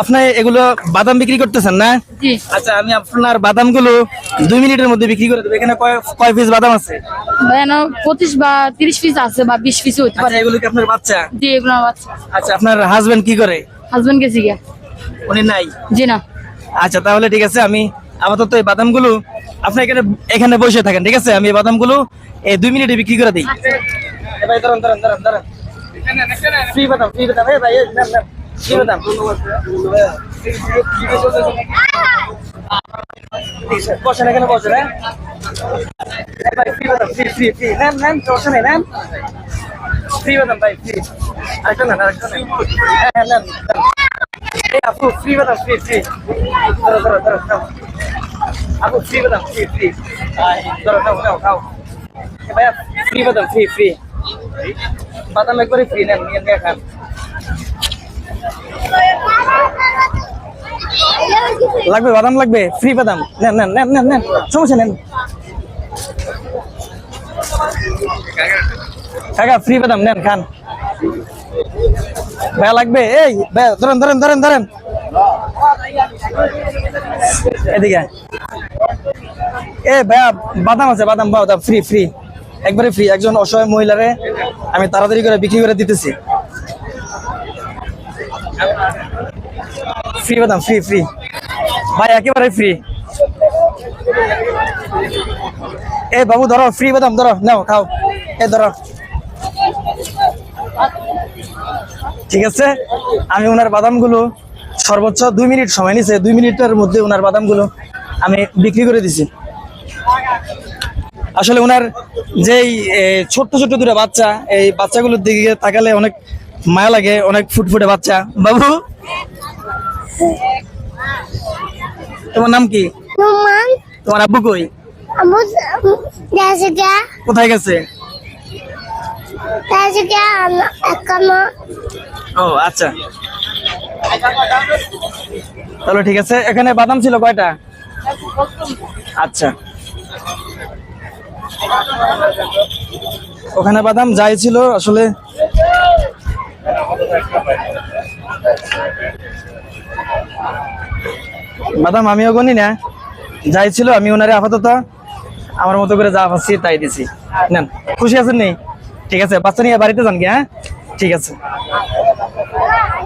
আপনি এগুলো বাদাম বিক্রি করতেছেন না? আচ্ছা আমি আপনার বাদামগুলো দুই মিনিটের মধ্যে বিক্রি করে দেবো। এখানে কয় পিস বাদাম আছে? পঁচিশ বা তিরিশ পিস আছে বা বিশ পিস হইতে আচ্ছা পারে। এগুলো কি আপনার বাচ্চা? জি এগুলো বাচ্চা। আচ্ছা আপনার হাজবেন্ড কি করে? হাজবেন্ড গেছি গিয়া। উনি নাই? জি না। আচ্ছা তাহলে ঠিক আছে আমি আপাতত এই বাদামগুলো আপনি এখানে এখানে বসে থাকেন ঠিক আছে? আমি এই বাদামগুলো এই দুই মিনিটে বিক্রি করে দিই। ভাই দাঁড়ান দাঁড়ান দাঁড়ান দাঁড়ান। ফ্রি বাদাম ফ্রি বাদাম। এই ভাই বাদাম বসেন এখানে, বসেন ফ্রি ফ্রি ফ্রি নেন নেন, বসেন নেন। ফ্রি বাদাম ভাই ফ্রি আরেকটা নেন আরেকটা নেন। হ্যাঁ হ্যাঁ নেন আপু ফ্রি বাদাম ফ্রি ফ্রি ধরো ধরো ধরো, খাও। আপু ফ্রি বাদাম ফ্রি ফ্রি ধরো, খাও খাও খাও। ভাইয়া ফ্রি বাদাম ফ্রি ফ্রি বাদাম একবারে ফ্রি নেন, নিয়ে নিয়ে খান। লাগবে, বাদাম লাগবে? ফ্রি বাদাম। নেন নেন নেন নেন নেন। সমস্যা নেন কাকা ফ্রি বাদাম, নেন, খান। ভাইয়া লাগবে? এই, ভাইয়া, ধরেন ধরেন ধরেন ধরেন। এদিকে এ, ভাইয়া, বাদাম আছে, বাদাম বাদাম ফ্রি ফ্রি একবারে ফ্রি একজন অসহায় মহিলারে আমি তাড়াতাড়ি করে বিক্রি করে দিতেছি। ফ্রি বাদাম ফ্রি ফ্রি ভাই, একেবারে ফ্রি এ বাবু, ধরো ফ্রি বাদাম, ধরো, নাও, খাও। এ, ধরো। ঠিক আছে? আমি ওনার বাদামগুলো সর্বোচ্চ দুই মিনিট সময় নিছে, দুই মিনিটের মধ্যে ওনার বাদামগুলো আমি বিক্রি করে দিছি। আসলে ওনার যেই ছোট্ট ছোট্ট দুটো বাচ্চা, এই বাচ্চাগুলোর দিকে তাকালে অনেক মায়া লাগে অনেক ফুটফুটে বাচ্চা। বাবু? তোমার নাম কি? তোমার আব্বু কই? কোথায় গেছে. ও আচ্ছা। তাহলে ঠিক আছে। এখানে বাদাম ছিল কয়টা? আচ্ছা। ওখানে বাদাম যাই ছিল আসলে বাদাম আমিও গনি না। যাই ছিল, আমি ওনারে আপাতত আমার মতো করে যা পাচ্ছি তাই দিছি। নেন, খুশি আছেন নেই ঠিক আছে, বাচ্চা নিয়ে বাড়িতে যান কি হ্যাঁ? ঠিক আছে।